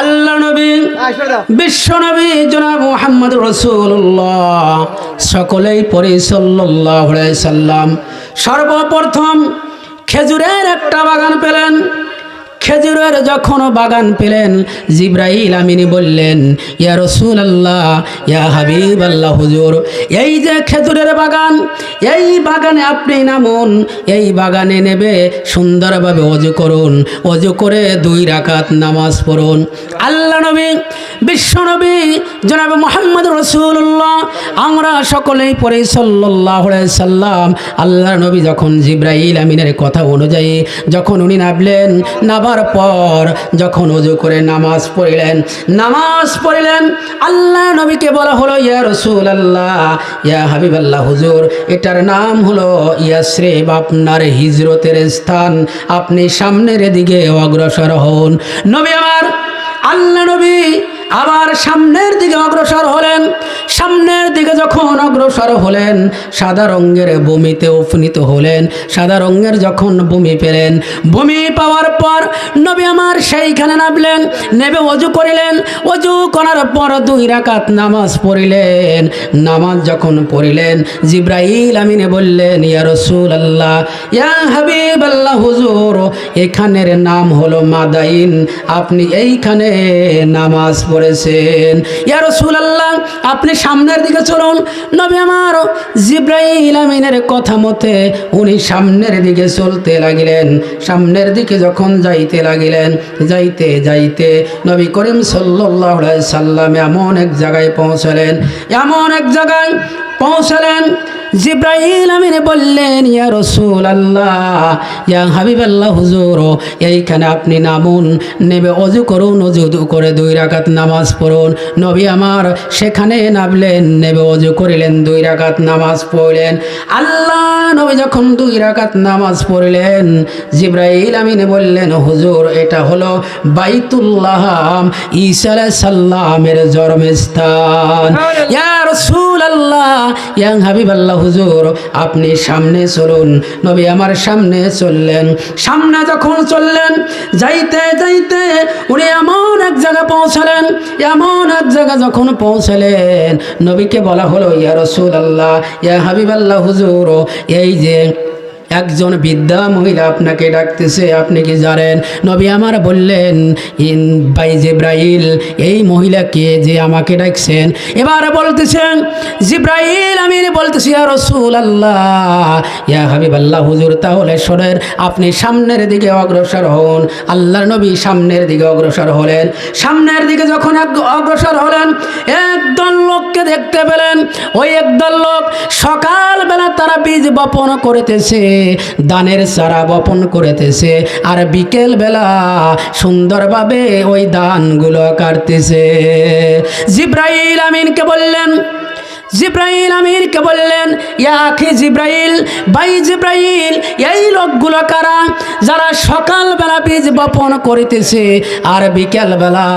আল্লাহ নবী বিশ্ব নবী জনাব মোহাম্মদ রসুল্লাহ সকলেই পরে সাল্লাহ সাল্লাম। সর্বপ্রথম খেজুরের একটা বাগান পেলেন। খেজুরের যখন বাগান পেলেন জিব্রাহিল আমিনি বললেন, ইয়া রসুল আল্লাহ ইয়া হাবিব আল্লাহ হুজুর, এই যে খেজুরের বাগান, এই বাগানে আপনি নামুন, এই বাগানে নেবে সুন্দরভাবে অজু করুন, অজু করে দুই রাকাত নামাজ পড়ুন। আল্লাহ নবী, বিশ্ব নবী, জনাব মোহাম্মদ রসুল্লাহ আমরা সকলেই পরে সাল্লাহ সাল্লাম। আল্লাহ নবী যখন জিব্রাহিল আমিনের কথা অনুযায়ী, যখন উনি নামলেন নাবার পর যখন উজু করে নামাজ পড়িলেন নামাজ পড়িলেন, আল্লাহ নবীকে বলা হলো, ইয়া রসুল আল্লাহ ইয়া হাবিব আল্লাহ হুজুর, এটার নাম হলো ইয়া ইয়াশ্রেব আপনার হিজরতের স্থান, আপনি সামনের দিকে অগ্রসর হন। নবী আমার, আল্লাহ নবী আবার সামনের দিকে অগ্রসর হলেন। সামনের দিকে যখন অগ্রসর হলেন, সাদা রঙের বমিতে উপনীত হলেন। সাদা রঙের যখন বমি পেলেন বমি পাওয়ার পর আমার সেইখানে নামলেন, নেবে অজু করিলেন। অজু করার পর দুই রাকাত নামাজ পড়িলেন। নামাজ যখন পড়িলেন, জিব্রাইল আমিনে বললেন, ইয়া রসুল আল্লাহ ইয়া হাবিব আল্লাহ হুজুর, এখানের নাম হলো মাদাইন। আপনি এইখানে নামাজ পড়েছেন। ইয়া রসুল আল্লাহ আপনি সামনের দিকে চলুন। নবী আমার জিব্রাইল আমিনের কথা মতে উনি সামনের দিকে চলতে লাগিলেন। সামনের দিকে যখন যাইতে লাগিলেন যাইতে যাইতে নবী করিম সাল্লাহ সাল্লাম এমন এক জায়গায় পৌঁছলেন। এমন এক জায়গায় পৌঁছলেন জিব্রাইল আমিনে বললেন ইয়া রসুল আল্লাহ ইয়া হাবিব আল্লাহ হুজুর এইখানে আপনি নামুন নেবে অজু করুন অজু করে দুই রাকাত নামাজ পড়ুন। নবী আমার সেখানে নামলেন নেবে অজু করিলেন দুই রাকাত নামাজ পড়লেন। আল্লাহ নবী যখন দুই রাকাত নামাজ পড়লেন জিব্রাইল আমিনে বললেন হুজুর এটা হলো বাইতুল্লাহ ঈসা সাল্লামের জন্মস্থান। ইয়া রসুল আল্লাহ ইয়াং হাবিব আল্লাহ হুজুর, আপনি সামনে চলুন। নবী আমার সামনে চললেন। সামনে যখন চললেন, যাইতে যাইতে উনি এমন এক জায়গা পৌঁছালেন, এমন এক জায়গা যখন পৌঁছালেন, নবীকে বলা হলো, ইয়া রসুল আল্লাহ ইয়া হাবিব আল্লাহ হুজুর, এই যে একজন বিদ্যা মহিলা আপনাকে ডাকতেছে, আপনি কি জানেন? নবী আমার বললেন, ইন বাই জিব্রাইল, এই মহিলাকে যে আমাকে ডাকছেন? এবার বলতেছেন, জিব্রাইল আমি বলতেছি, ইয়া রসুল আল্লাহ ইয়া হাবিব আল্লাহ হুজুর, তাহলে শোনেন, আপনি সামনের দিকে অগ্রসর হন। আল্লাহর নবী সামনের দিকে অগ্রসর হলেন। সামনের দিকে যখন এক- অগ্রসর হলেন একদল লোককে দেখতে পেলেন। ওই একদল লোক সকালবেলা তারা বীজ বপন করেতেছে, দানের চারা বপন করেতেছে, আর বিকেলবেলা সুন্দরভাবে ওই দানগুলো কাটতেছে। জিব্রাইল আমিনকে বললেন, জিব্রাইল আমিনকে বললেন ইয়াখি জিব্রাইল ভাই জিব্রাইল, এই লোকগুলো কারা? যারা সকালবেলা বীজ বপন করিতেছে আর বিকেলবেলা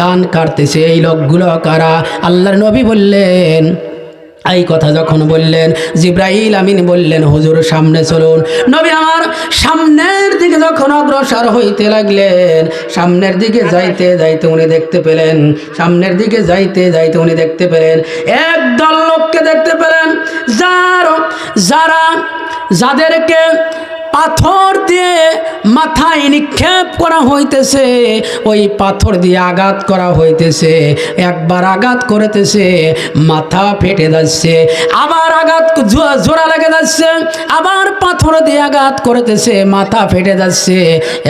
দান কাটতেছে, এই লোকগুলো কারা? আল্লাহর নবী বললেন, এই কথা যখন বললেন, জিব্রাইল আমিন বললেন, হুজুর সামনে চলুন। নবী আমার সামনের দিকে যখন অগ্রসর হইতে লাগলেন, সামনের দিকে যাইতে যাইতে উনি দেখতে পেলেন, সামনের দিকে যাইতে যাইতে উনি দেখতে পেলেন, একদল লোককে দেখতে পেলেন যার যারা যাদেরকে পাথর দিয়ে মাথায় নিক্ষেপ করা হইতেছে, ওই পাথর দিয়ে আঘাত করা হইতেছে, একবার আঘাত করেতেছে, মাথা ফেটে যাচ্ছে, আবার আঘাত জোড়া লেগে যাচ্ছে, আবার পাথর দিয়ে আঘাত করতেছে, মাথা ফেটে যাচ্ছে,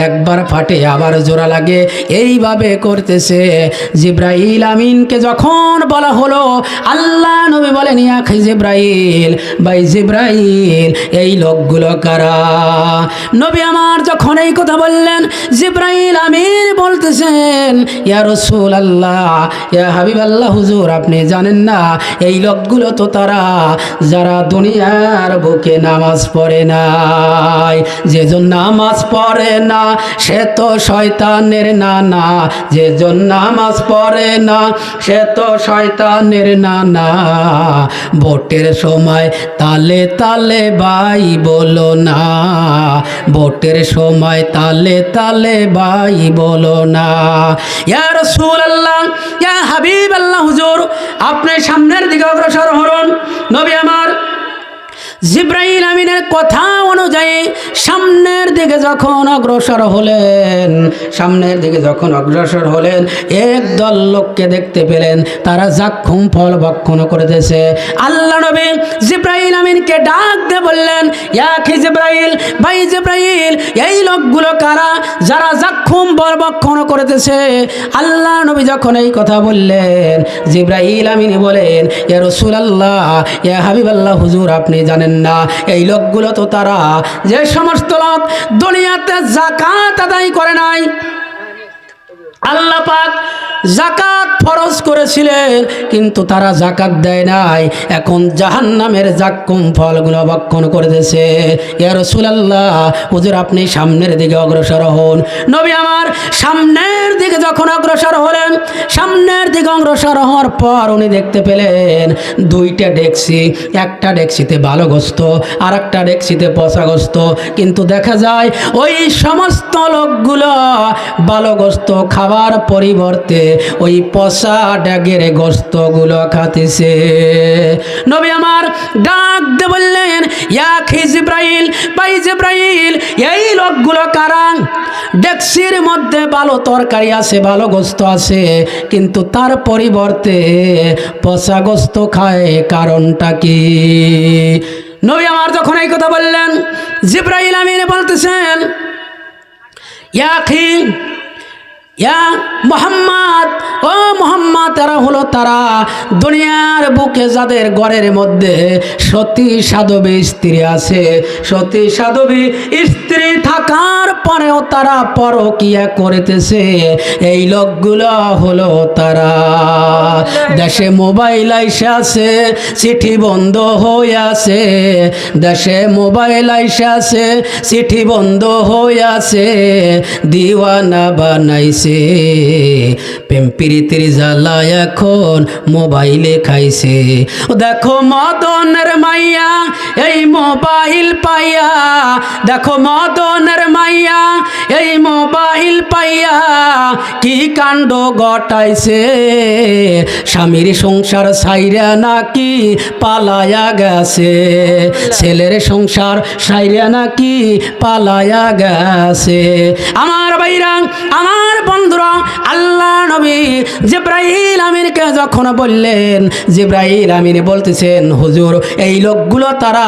একবার ফাটে, আবার জোড়া লাগে, এইভাবে করতেছে। জিব্রাইল আমিনকে যখন বলা হলো, আল্লাহ নবী বলেন ইয়াখি জিব্রাইল বাই জিব্রাইল, এই লোকগুলো কারা? নবী আমার যখন এই কথা বললেন, জিব্রাইল আমিন বলতেছেন, ইয়া রসুল আল্লাহ ইয়া হাবিব আল্লাহ হুজুর, আপনি জানেন না, এই লোকগুলো তো তারা, যারা দুনিয়ার বুকে নামাজ পড়ে নাই। যেজন নামাজ পড়ে না, সে তো শয়তানের নানা। যেজন নামাজ পড়ে না, সে তো শয়তানের নানা। ভোটের সময় তালে তালে ভাই বলো না। ভোটের সময় তালে তালে ভাই বলো না। ইয়ার সুর আল্লাহ ইয়া হাবিব আল্লাহ হুজুর, আপনি সামনের দিকে অগ্রসর হরণ। নবী আমার জিব্রাহিল আমিনের কথা অনুযায়ী সামনের দিকে যখন অগ্রসর হলেন, সামনের দিকে যখন অগ্রসর হলেন, একদল লোককে দেখতে পেলেন। তারা জাক্ষুম ফল ভক্ষণ করতেছে। আল্লাহ নবী জিব্রাইল আমিনকে ডাক দিয়ে বললেন ইয়াকি জিব্রাইল, ভাই জিব্রাইল, এই লোকগুলো কারা? যারা জাক্ষুম ফল ভক্ষণ করতেছে। আল্লাহ নবী যখন এই কথা বললেন, জিব্রাইল আমিন বলেন, এ রসুল আল্লাহ এ হাবিব আল্লাহ হুজুর, আপনি জানেন না, এই লোকগুলো তো তারা যে সমস্ত লোক দুনিয়াতে জাকাত আদায় করে নাই। আল্লাহ পাক জাকাত ফরজ করেছিলেন, কিন্তু তারা জাকাত দেয় নাই। এখন জাহান্নামের জাক্কুম ফলগুলো ভক্ষণ করতেছে ইয়া রাসূলুল্লাহ, হুজুর আপনি সামনের দিকে অগ্রসর হন। নবী আমার, সামনের দিকে যখন অগ্রসর হলেন, সামনের দিকে অগ্রসর হওয়ার পর উনি দেখতে পেলেন, দুইটা ডেক্সি, একটা ডেক্সিতে ভালো গোস্ত আর একটা ডেক্সিতে পচা কিন্তু দেখা যায়, ওই সমস্ত লোকগুলো ভালো গোস্ত খাবার পরিবর্তে ওই পচা ড্যাগের গোস্তগুলো খাতেছে। নবী আমার ডাক দে বললেন, ইয়া খিজিব্রাইল বাই জিব্রাইল, এই লোকগুলো কারা? ডেক্সির মধ্যে ভালো তরকারি আছে, ভালো গোস্ত আছে, কিন্তু তার পরিবর্তে পচা গোস্ত খায়, কারণটা কি? নবী আমার যখন এই কথা বললেন, জিব্রাইল আমিনে বলতেছেন, ইয়া ইয়া মোহাম্মদ, ও মোহাম্মদ, তারা হলো তারা দুনিয়ার বুকে যাদের ঘরের মধ্যে সতী সাধবী স্ত্রী আছে। সতী সাধবী স্ত্রী থাকার পরেও তারা পরকিয়া করিতেছে। এই লোকগুলো হলো তারা। দেশে মোবাইল আইসে আছে, চিঠি বন্ধ হয়ে আছে। দেশে মোবাইল আইসে আছে, চিঠি বন্ধ হয়ে আছে। দিওয়ানা বানাইছে, প্রেম প্রীতির জ্বালা এখন মোবাইলে খাইছে। দেখো মদনের মাইয়া, এই মোবাইল পাইয়া। দেখো মদনের মাইয়া, এই মোবাইল পাইয়া কি কাণ্ড ঘটাইছে? স্বামীর সংসার সাইরা নাকি পালায়া গেছে? ছেলের সংসার সাইরা নাকি পালায়া গেছে? আমার বাইরা আমার বন্ধুরা, আল্লাহ নবী জিব্রাইল আমিরকে যখন বললেন, জিব্রাইল আমির বলতেছেন, হুজুর, এই লোকগুলো তারা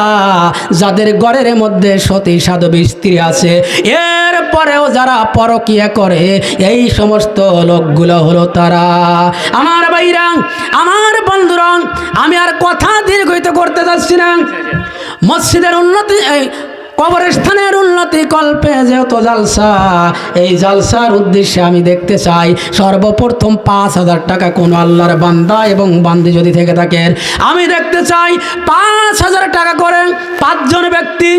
যাদের ঘরের মধ্যে সতী সাধবী স্ত্রী আছে। এর পরেও যারা পরকিয়া করে, এই সমস্ত লোকগুলো হলো তারা। আমার বাইরাং আমার বন্ধুরং, আমি আর কথা দীর্ঘিত করতে যাচ্ছি না। মসজিদের উন্নতি কবরস্থানের উন্নতি কল্পে যেহেতু জালসা, এই জালসার উদ্দেশ্যে আমি দেখতে চাই, সর্বপ্রথম পাঁচ হাজার টাকা কোনো আল্লাহর বান্দা এবং বান্দি যদি থেকে থাকেন। আমি দেখতে চাই পাঁচ হাজার টাকা করে পাঁচজন ব্যক্তি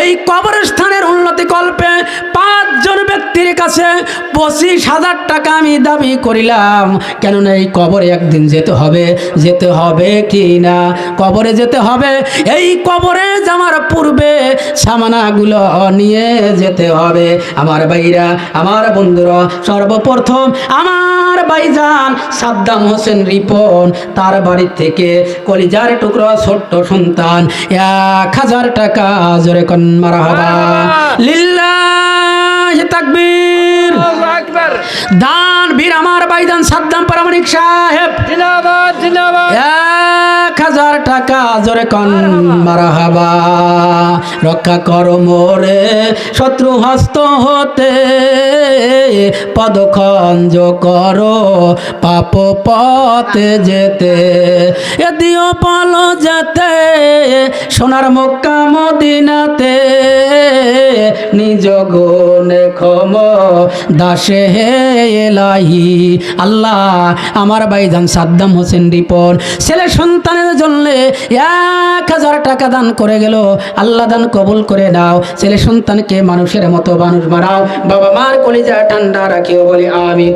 এই কবরস্থানের উন্নতি কল্পে পাঁচজন ব্যক্তির কাছে পঁচিশ হাজার টাকা আমি দাবি করিলাম। কেননা এই কবরে একদিন যেতে হবে যেতে হবে কি না? কবরে যেতে হবে। এই কবরে যাওয়ার পূর্বে সামানাগুলো নিয়ে যেতে হবে। আমার ভাইরা আমার বন্ধুরা সর্বপ্রথম আমার ভাইজান সাদ্দাম হোসেন রিপন তার বাড়ি থেকে কলিজার টুকরো ছোট্ট সন্তান এক হাজার টাকা জোরে কন মারা হবা লিল্লাহ তাকবীর। দান বীর আমার ভাইজান সাদ্দাম পারামানিক সাহেব। জিন্দাবাদ জিন্দাবাদ। এক হাজার টাকা জোরে কন মারাহাবা। রক্ষা করো মোরে, শত্রু হস্ত হতে। পদখঞ্জ করো, পাপ পথে যেতে। এদিও পালো যেতে, সোনার মক্কা মদিনাতে। নিজ গুণে ক্ষম, দাসে হে এলাহি। আল্লাহ, আমার ভাইজান সাদ্দাম হোসেন রিপন ছেলে সন্তানের জন্য এক হাজার টাকা দান করে গেল। আল্লাহ দান কবুল করে নাও। ছেলে সন্তানকে মানুষের মতো মানুষ বানাও। বাবা মার কলিজা ঠান্ডা রাখিও বলে আমি